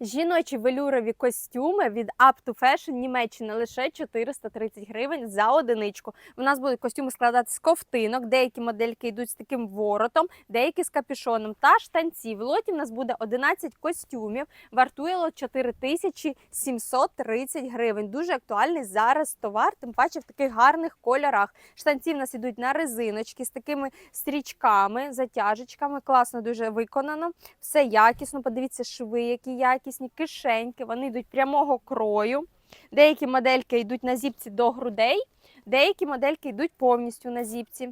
Жіночі велюрові костюми від Up to Fashion Німеччина лише 430 гривень за одиничку. У нас будуть костюми складатися з ковтинок, деякі модельки йдуть з таким воротом, деякі з капюшоном та штанці. В лоті в нас буде 11 костюмів, вартує лот 4730 гривень. Дуже актуальний зараз товар, тим паче в таких гарних кольорах. Штанці в нас ідуть на резиночки з такими стрічками, затяжечками. Класно дуже виконано. Все якісно. Подивіться, шви, які якісні, кишеньки. Вони йдуть прямого крою. Деякі модельки йдуть на зіпці до грудей, деякі модельки йдуть повністю на зіпці.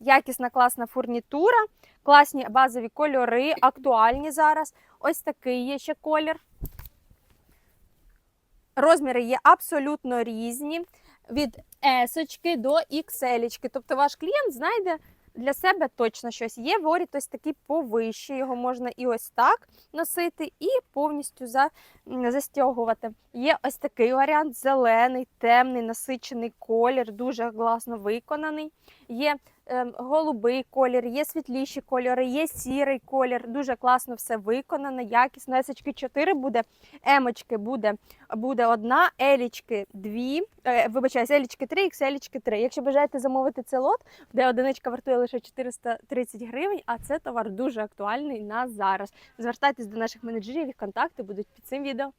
Якісна класна фурнітура, класні базові кольори, актуальні зараз. Ось такий є ще колір. Розміри є абсолютно різні. Від S до XL. Тобто ваш клієнт знайде для себе точно щось. Є воріт ось такий повищий, його можна і ось так носити, і повністю за, застягувати. Є ось такий варіант: зелений, темний, насичений колір, дуже класно виконаний. Є ем, голубий колір, є світліші кольори, є сірий колір. Дуже класно все виконано, якісно. Есочки 4 буде, емочки буде, буде одна, елічки дві. Е, вибачаюсь, елічки 3, ікселічки 3. Якщо бажаєте замовити цей лот, де одиничка вартує лише 430 гривень, а це товар дуже актуальний на зараз. Звертайтесь до наших менеджерів, їх контакти будуть під цим відео.